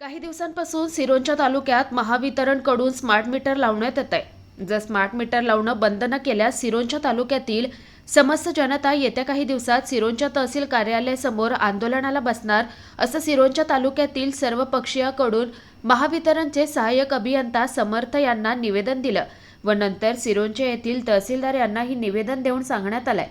काही दिवसांपासून सिरोंच्या तालुक्यात महावितरणकडून स्मार्ट मीटर लावण्यात येत आहे. जर स्मार्ट मीटर लावणं बंद न केल्यास सिरोंच्या तालुक्यातील समस्त जनता येत्या काही दिवसात सिरोंच्या तहसील कार्यालयासमोर आंदोलनाला बसणार असं सिरोंच्या तालुक्यातील सर्व पक्षीयाकडून महावितरणचे सहाय्यक अभियंता समर्थ यांना निवेदन दिलं व नंतर सिरोंच्या येथील तहसीलदार यांनाही निवेदन देऊन सांगण्यात आलंय.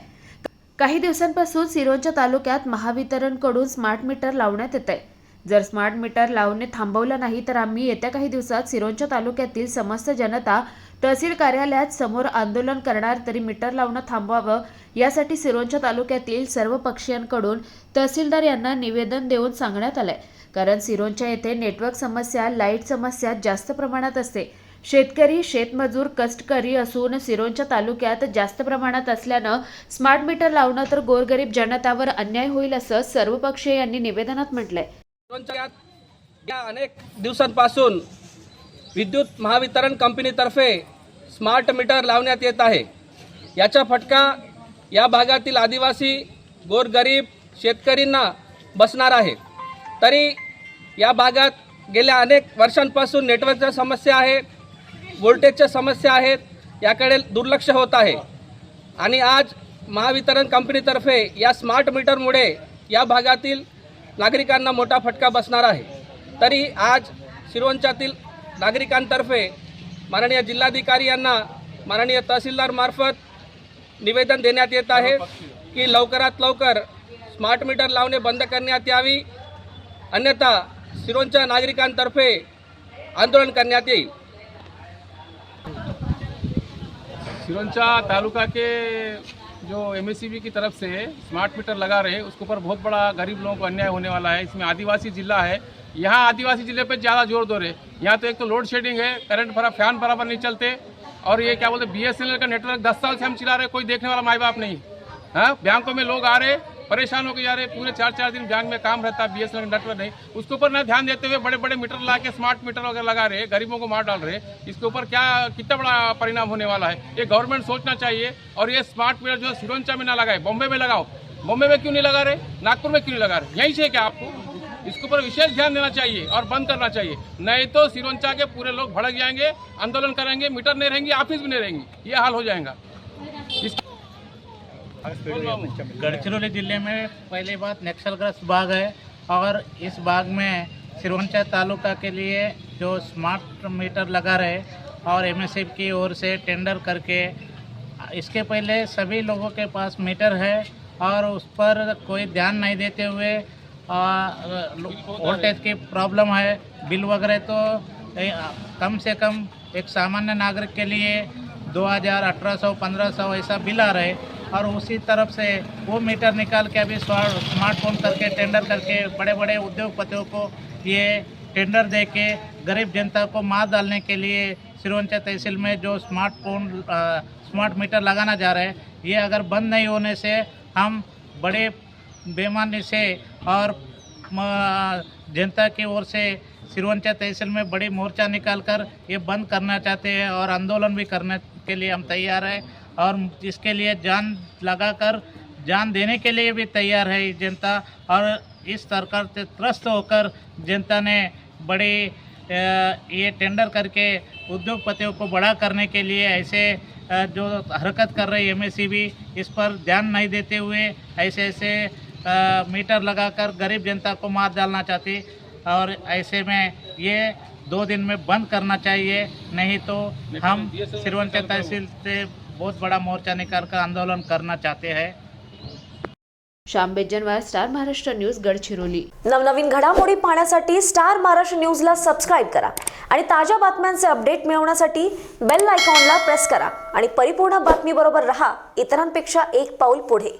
काही दिवसांपासून सिरोंच्या तालुक्यात महावितरणकडून स्मार्ट मीटर लावण्यात येत आहे. जर स्मार्ट मीटर लावणे थांबवलं नाही तर आम्ही येत्या काही दिवसात सिरोंच्या तालुक्यातील समस्त जनता तहसील कार्यालयात समोर आंदोलन करणार तरी मीटर लावणं थांबवावं यासाठी सिरोंच्या तालुक्यातील सर्व पक्षीयांकडून तहसीलदार यांना निवेदन देऊन सांगण्यात आलंय. कारण सिरोंच्या येथे नेटवर्क समस्या लाइट समस्या जास्त प्रमाणात असते. शेतकरी शेतमजूर कष्टकरी असून सिरोंच्या तालुक्यात जास्त प्रमाणात असल्यानं स्मार्ट मीटर लावणं तर गोरगरीब जनतावर अन्याय होईल असं सर्वपक्षीय यांनी निवेदनात म्हटलंय. या अनेक दिवसांपासून विद्युत महावितरण कंपनीतर्फे स्मार्ट मीटर लावण्यात येत आहे. याचा फटका या भागातील आदिवासी गोरगरीब शेतकरींना बसणार आहे. तरी या भागात गेल्या अनेक वर्षांपासून नेटवर्कच्या समस्या आहे व्होल्टेजच्या समस्या आहेत याकडे दुर्लक्ष होत आहे. आणि आज महावितरण कंपनीतर्फे या स्मार्ट मीटरमुळे या भागातील नागरिकांना मोठा फटका बसणार आहे. तरी आज शिरवंचातील नागरिकांतर्फे माननीय जिल्हाधिकारी यांना माननीय तहसीलदारमार्फत निवेदन देण्यात येत आहे की लवकरात लवकर स्मार्ट मीटर लावणे बंद करण्यात यावी. अन्यथा सिरोंच्या नागरिकांतर्फे आंदोलन करण्यात येईल. सिरोंचा तालुका के जो एमएससीबी की तरफ़ से स्मार्ट मीटर लगा रहे उसके ऊपर बहुत बड़ा गरीब लोगों को अन्याय होने वाला है। इसमें आदिवासी जिला है। यहाँ आदिवासी ज़िले पर ज़्यादा ज़ोर दो रहे। यहाँ तो एक तो लोड शेडिंग है करंट भरा फ़ैन बराबर नहीं चलते। और ये क्या बोलते बीएसएनएल का नेटवर्क दस साल से हम चला रहे कोई देखने वाला माए बाप नहीं। है, बैंकों में लोग आ रहे परेशान होकर जा रहे पूरे चार चार दिन बैंक में काम रहता है बी का नेटवर्क नहीं। उसके ऊपर ना ध्यान देते हुए बड़े बड़े मीटर ला के स्मार्ट मीटर वगैरह लगा रहे हैं, गरीबों को मार डाल रहे हैं। इसके ऊपर क्या, कितना बड़ा परिणाम होने वाला है? ये गवर्नमेंट सोचना चाहिए। और ये स्मार्ट मीटर जो है सिरोंचा में ना लगाए, बॉम्बे में लगाओ। बॉम्बे में क्यों नहीं लगा रहे? नागपुर में क्यों नहीं लगा रहे? यहीं से क्या आपको? इसके ऊपर विशेष ध्यान देना चाहिए और बंद करना चाहिए। नहीं तो सिरोंचा के पूरे लोग भड़क जाएँगे, आंदोलन करेंगे, मीटर नहीं रहेंगे, ऑफ़िस भी नहीं रहेंगे। ये हाल हो जाएगा। गढ़चिरौली ज़िले में पहली बात नक्सलग्रस्त बाग है और इस बाग में सिरवंचा तालुका के लिए जो स्मार्ट मीटर लगा रहे और एमएसएफ की ओर से टेंडर करके, इसके पहले सभी लोगों के पास मीटर है और उस पर कोई ध्यान नहीं देते हुए वोल्टेज की प्रॉब्लम है। बिल वगैरह तो कम से कम एक सामान्य नागरिक के लिए दो हज़ार अठारह सौ, पंद्रह सौ ऐसा बिल आ रहे। और उसी तरफ़ से वो मीटर निकाल के अभी स्मार्टफ़ोन करके, टेंडर करके बड़े बड़े उद्योगपतियों को ये टेंडर दे के गरीब जनता को मार डालने के लिए सिरोंचा तहसील में जो स्मार्टफ़ोन स्मार्ट मीटर लगाना जा रहा है, ये अगर बंद नहीं होने से हम बड़े बेमानी से और जनता की ओर से सिरवंचा तहसील में बड़ी मोर्चा निकालकर ये बंद करना चाहते हैं और आंदोलन भी करने के लिए हम तैयार हैं। और इसके लिए जान लगाकर जान देने के लिए भी तैयार है जनता। और इस सरकार से त्रस्त होकर जनता ने बड़ी ये टेंडर करके उद्योगपतियों को बड़ा करने के लिए ऐसे जो हरकत कर रही एम इस पर ध्यान नहीं देते हुए ऐसे ऐसे मीटर लगाकर गरीब जनता को मार डालना चाहती। और ऐसे में ये दो दिन में बंद करना चाहिए नहीं तो हम सिरवंचा तहसील से बहुत बड़ा मोर्चा निकाल कर आंदोलन करना चाहते हैं। Shyam Bejanwar star Maharashtra news Gadchiroli. नवनवीन घडामोडी पाहण्यासाठी स्टार महाराष्ट्र न्यूजला सबस्क्राईब करा आणि ताज्या बातम्यांचे अपडेट मिळवण्यासाठी बेल आयकॉनला प्रेस करा. आणि परिपूर्ण बातमीबरोबर रहा इतरांपेक्षा एक पाऊल पुढे.